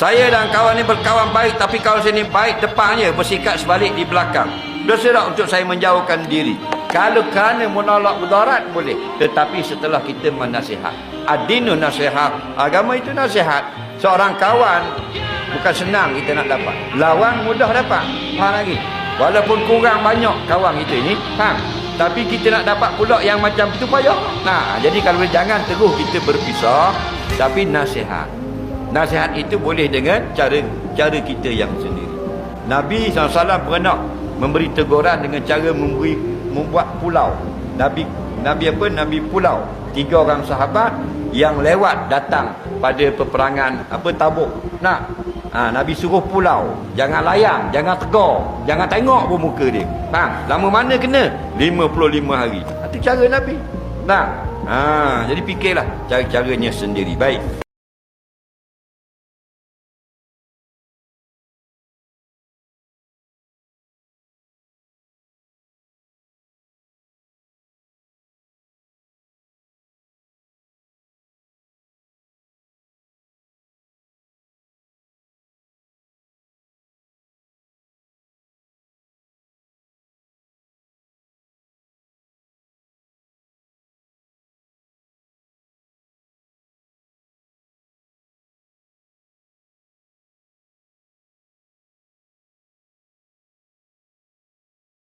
Saya dan kawan ni berkawan baik tapi kawan saya ni baik depannya bersikap sebalik di belakang. Berserak untuk saya menjauhkan diri. Kalau kerana menolak mudarat boleh. Tetapi setelah kita menasihat. Adinu nasihat. Agama itu nasihat. Seorang kawan bukan senang kita nak dapat. Lawan mudah dapat. Faham lagi? Walaupun kurang banyak kawan kita ini. Faham? Tapi kita nak dapat pula yang macam tu payah. Nah, jadi kalau jangan terus kita berpisah. Tapi nasihat. Nasihat itu boleh dengan cara cara kita yang sendiri. Nabi SAW pernah memberi teguran dengan cara memberi membuat pulau. Nabi Nabi apa? Nabi pulau. Tiga orang sahabat yang lewat datang pada peperangan apa tabuk. Nah, ha, Nabi suruh pulau. Jangan layang, jangan tegur, jangan tengok pun muka dia. Faham? Lama mana kena? 55 hari. Itu cara Nabi. Nah, ha, jadi fikirlah cara-caranya sendiri. Baik.